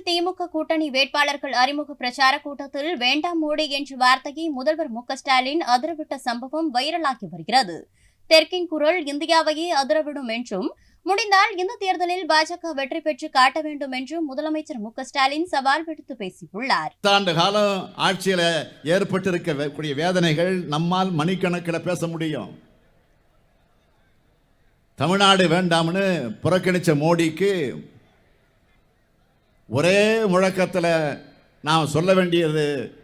சென்னையில் திமுக கூட்டணி வேட்பாளர்கள் அறிமுக பிரச்சார கூட்டத்தில் வேண்டாம் மோடி என்ற வார்த்தையை முதல்வர் மு க ஸ்டாலின் அதிரவிட்ட சம்பவம் வைரலாகி வருகிறது. தெற்கின் குரல் இந்தியாவையே அதிரவிடும் என்றும் முடிந்தால் இந்த தேர்தலில் பாஜக வெற்றி பெற்று காட்ட வேண்டும் என்றும் முதலமைச்சர் மு க ஸ்டாலின் சவால் விடுத்து பேசியுள்ளார். பத்தாண்டு காலம் ஆட்சியில் ஏற்பட்டிருக்கக்கூடிய வேதனைகள் நம்மால் மணிக்கணக்கில் பேச முடியும். தமிழ்நாடு வேண்டாம்னு புறக்கணிச்ச மோடிக்கு ஒரே முழக்கத்தில் நாம் சொல்ல வேண்டியது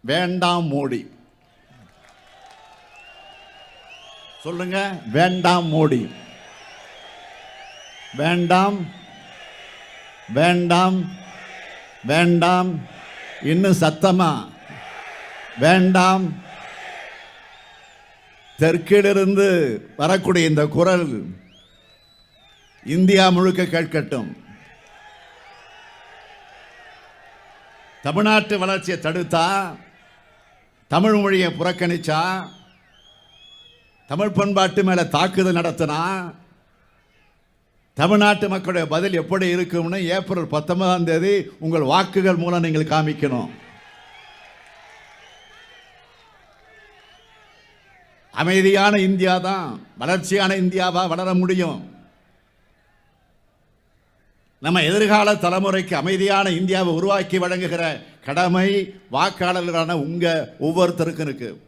வேண்டாம் மோடி. சொல்லுங்க வேண்டாம் மோடி. வேண்டாம் வேண்டாம் வேண்டாம். இன்னும் சத்தமா? வேண்டாம். தெற்கிலிருந்து வரக்கூடிய இந்த குரல் இந்தியா முழுக்க கேட்கட்டும். தமிழ்நாட்டு வளர்ச்சியை தடுத்தா தமிழ் மொழியை புறக்கணிச்சா தமிழ் பண்பாட்டு மேலே தாக்குதல் நடத்தினா தமிழ்நாட்டு மக்களுடைய பதில் எப்படி இருக்கும்னு ஏப்ரல் பத்தொன்பதாம் தேதி உங்கள் வாக்குகள் மூலம் நீங்கள் காமிக்கணும். அமைதியான இந்தியா தான் வளர்ச்சியான இந்தியாவா வளர முடியும்? நம்ம எதிர்கால தலைமுறைக்கு அமைதியான இந்தியாவை உருவாக்கி வழங்குகிற கடமை வாக்காளர்களான உங்கள் ஒவ்வொருத்தருக்கும் இருக்குது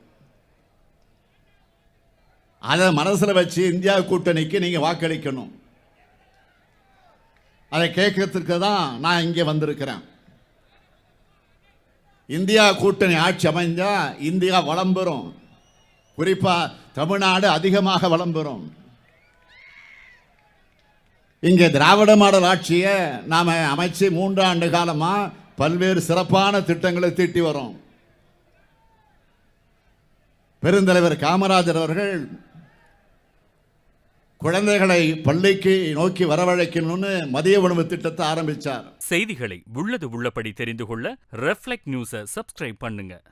அதை மனசில் வச்சு இந்தியா கூட்டணிக்கு நீங்கள் வாக்களிக்கணும். அதை கேட்கறதுக்கு தான் நான் இங்கே வந்திருக்கிறேன். இந்தியா கூட்டணி ஆட்சி அமைஞ்சால் இந்தியா வளம் பெறும். தமிழ்நாடு அதிகமாக வளம் பெறும். இங்கே திராவிட மாடல் ஆட்சியை நாம் அமைச்சு மூன்றாண்டு காலமாக பல்வேறு சிறப்பான திட்டங்களை தீட்டி வரோம். பெருந்தலைவர் காமராஜர் அவர்கள் குழந்தைகளை பள்ளிக்கு நோக்கி வரவழைக்கணும்னு மதிய உணவு திட்டத்தை ஆரம்பித்தார் செய்திகளை உள்ளது உள்ளபடி தெரிந்து கொள்ள ரெஃப்ளெக்ட் நியூஸை சப்ஸ்கிரைப் பண்ணுங்கள்